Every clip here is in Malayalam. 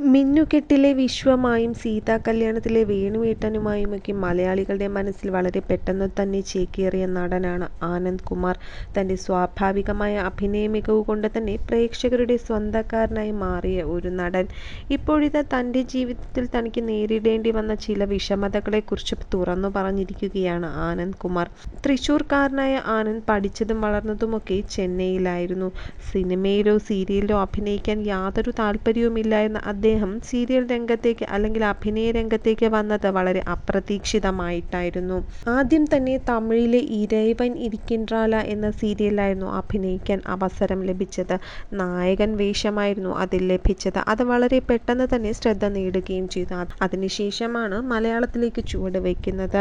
മിന്നുകെട്ടിലെ വിശ്വമായും സീതാകല്യാണത്തിലെ വേണുവേട്ടനുമായുമൊക്കെ മലയാളികളുടെ മനസ്സിൽ വളരെ പെട്ടെന്ന് തന്നെ ചേക്കേറിയ നടനാണ് ആനന്ദ് കുമാർ. തന്റെ സ്വാഭാവികമായ അഭിനയ മികവ് കൊണ്ട് തന്നെ പ്രേക്ഷകരുടെ സ്വന്തക്കാരനായി മാറിയ ഒരു നടൻ. ഇപ്പോഴിതാ തന്റെ ജീവിതത്തിൽ തനിക്ക് നേരിടേണ്ടി വന്ന ചില വിഷമതകളെക്കുറിച്ച് തുറന്നു പറഞ്ഞിരിക്കുകയാണ് ആനന്ദ് കുമാർ. തൃശ്ശൂർക്കാരനായ ആനന്ദ് പഠിച്ചതും വളർന്നതുമൊക്കെ ചെന്നൈയിലായിരുന്നു. സിനിമയിലോ സീരിയലിലോ അഭിനയിക്കാൻ യാതൊരു താൽപര്യവുമില്ലായിരുന്ന അദ്ദേഹം സീരിയൽ രംഗത്തേക്ക് അല്ലെങ്കിൽ അഭിനയ രംഗത്തേക്ക് വന്നത് വളരെ അപ്രതീക്ഷിതമായിട്ടായിരുന്നു. ആദ്യം തന്നെ തമിഴിലെ ഇരൈവൻ ഇരിക്കിൻറാല എന്ന സീരിയലായിരുന്നു അഭിനയിക്കാൻ അവസരം ലഭിച്ചത്. നായകൻ വേഷമായിരുന്നു അതിൽ ലഭിച്ചത്. അത് വളരെ പെട്ടെന്ന് തന്നെ ശ്രദ്ധ നേടുകയും ചെയ്തു. അതിനുശേഷമാണ് മലയാളത്തിലേക്ക് ചുവടുവയ്ക്കുന്നത്.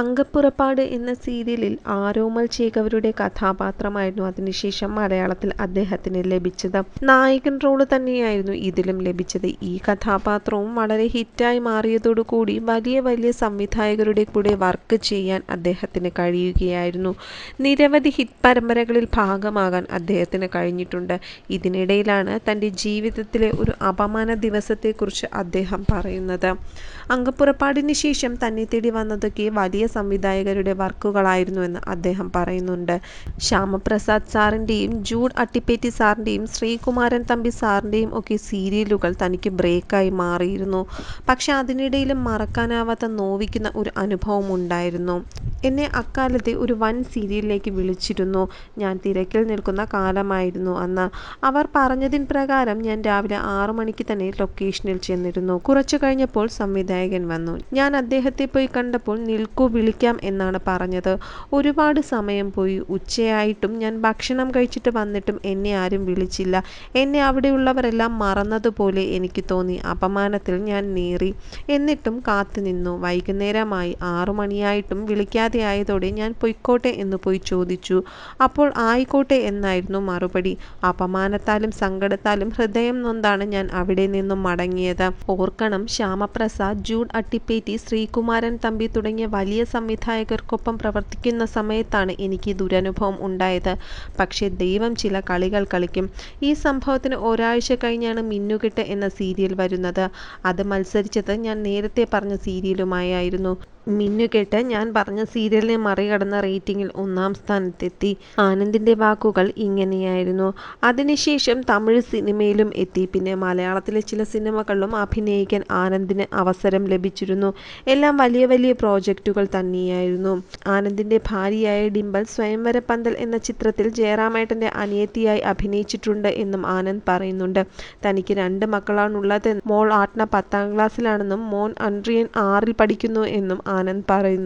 അങ്കപ്പുറപ്പാട് എന്ന സീരിയലിൽ ആരോമൽ ചേകവരുടെ കഥാപാത്രമായിരുന്നു അതിനുശേഷം മലയാളത്തിൽ അദ്ദേഹത്തിന് ലഭിച്ചത്. നായകൻ റോൾ തന്നെയായിരുന്നു ഇതിലും ലഭിച്ചത്. ഈ കഥാപാത്രവും വളരെ ഹിറ്റായി മാറിയതോടുകൂടി വലിയ വലിയ സംവിധായകരുടെ കൂടെ വർക്ക് ചെയ്യാൻ അദ്ദേഹത്തിന് കഴിയുകയായിരുന്നു. നിരവധി ഹിറ്റ് പരമ്പരകളിൽ ഭാഗമാകാൻ അദ്ദേഹത്തിന് കഴിഞ്ഞിട്ടുണ്ട്. ഇതിനിടയിലാണ് തന്റെ ജീവിതത്തിലെ ഒരു അപമാന ദിവസത്തെക്കുറിച്ച് അദ്ദേഹം പറയുന്നത്. അങ്കപ്പുറപ്പാടിന് ശേഷം തന്നെ തേടി വന്നതൊക്കെ വലിയ സംവിധായകരുടെ വർക്കുകളായിരുന്നുവെന്ന് അദ്ദേഹം പറയുന്നുണ്ട്. ശ്യാമപ്രസാദ് സാറിന്റെയും ജൂഡ് അട്ടിപ്പേറ്റി സാറിന്റെയും ശ്രീകുമാരൻ തമ്പി സാറിന്റെയും ഒക്കെ സീരിയലുകൾ തനിക്ക് ബ്രേക്കായി മാറിയിരുന്നു. പക്ഷേ അതിനിടയിലും മറക്കാനാവാത്ത നോവിക്കുന്ന ഒരു അനുഭവമുണ്ടായിരുന്നു. എന്നെ അക്കാലത്തെ ഒരു വൻ സീരിയലിലേക്ക് വിളിച്ചിരുന്നു. ഞാൻ തിരക്കിൽ നിൽക്കുന്ന കാലമായിരുന്നു അന്ന്. അവർ പറഞ്ഞതിൻ പ്രകാരം ഞാൻ രാവിലെ ആറു മണിക്ക് തന്നെ ലൊക്കേഷനിൽ ചെന്നിരുന്നു. കുറച്ചു കഴിഞ്ഞപ്പോൾ സംവിധായകൻ വന്നു. ഞാൻ അദ്ദേഹത്തെ പോയി കണ്ടപ്പോൾ നിൽക്കൂ വിളിക്കാം എന്നാണ് പറഞ്ഞത്. ഒരുപാട് സമയം പോയി. ഉച്ചയായിട്ടും ഞാൻ ഭക്ഷണം കഴിച്ചിട്ട് വന്നിട്ടും എന്നെ ആരും വിളിച്ചില്ല. എന്നെ അവിടെയുള്ളവരെല്ലാം മറന്നതുപോലെ എനിക്ക് തോന്നി. അപമാനത്തിൽ ഞാൻ നേറി എന്നിട്ടും കാത്തുനിന്നു. വൈകുന്നേരമായി. ആറു മണിയായിട്ടും വിളിക്കാതെയായതോടെ ഞാൻ പൊയ്ക്കോട്ടെ എന്ന് പോയി ചോദിച്ചു. അപ്പോൾ ആയിക്കോട്ടെ എന്നായിരുന്നു മറുപടി. അപമാനത്താലും സങ്കടത്താലും ഹൃദയം നൊന്താണ് ഞാൻ അവിടെ നിന്നും മടങ്ങിയത്. ഓർക്കണം ശ്യാമപ്രസാദ്, ജൂൺ അട്ടിപ്പേറ്റി, ശ്രീകുമാരൻ തമ്പി തുടങ്ങിയ വലിയ സംവിധായകർക്കൊപ്പം പ്രവർത്തിക്കുന്ന സമയത്താണ് എനിക്ക് ദുരനുഭവം ഉണ്ടായത്. പക്ഷേ ദൈവം ചില കളികൾ കളിക്കും. ഈ സംഭവത്തിന് ഒരാഴ്ച കഴിഞ്ഞാണ് മിന്നുകെട്ട് എന്ന സീരിയൽ വരുന്നത്. അത് മത്സരിച്ചത് ഞാൻ നേരത്തെ പറഞ്ഞ സീരിയലുമായായിരുന്നു. മിന്നുകെട്ട് ഞാൻ പറഞ്ഞ സീരിയലിനെ മറികടന്ന റേറ്റിംഗിൽ ഒന്നാം സ്ഥാനത്തെത്തി. ആനന്ദിന്റെ വാക്കുകൾ ഇങ്ങനെയായിരുന്നു. അതിനുശേഷം തമിഴ് സിനിമയിലും എത്തി. പിന്നെ മലയാളത്തിലെ ചില സിനിമകളിലും അഭിനയിക്കാൻ ആനന്ദിന് അവസരം ലഭിച്ചിരുന്നു. എല്ലാം വലിയ വലിയ പ്രോജക്റ്റുകൾ തന്നെയായിരുന്നു. ആനന്ദിന്റെ ഭാര്യയായ ഡിംബൽ സ്വയംവര പന്തൽ എന്ന ചിത്രത്തിൽ ജയറാമേട്ടന്റെ അനിയത്തിയായി അഭിനയിച്ചിട്ടുണ്ട് എന്നും ആനന്ദ് പറയുന്നുണ്ട്. തനിക്ക് രണ്ട് മക്കളാണുള്ളത് മോൾ ആട്ന പത്താം ക്ലാസ്സിലാണെന്നും മോൻ അഡ്രിയൻ ആറിൽ പഠിക്കുന്നു എന്നും ആനന്ദ് പറയുന്നു.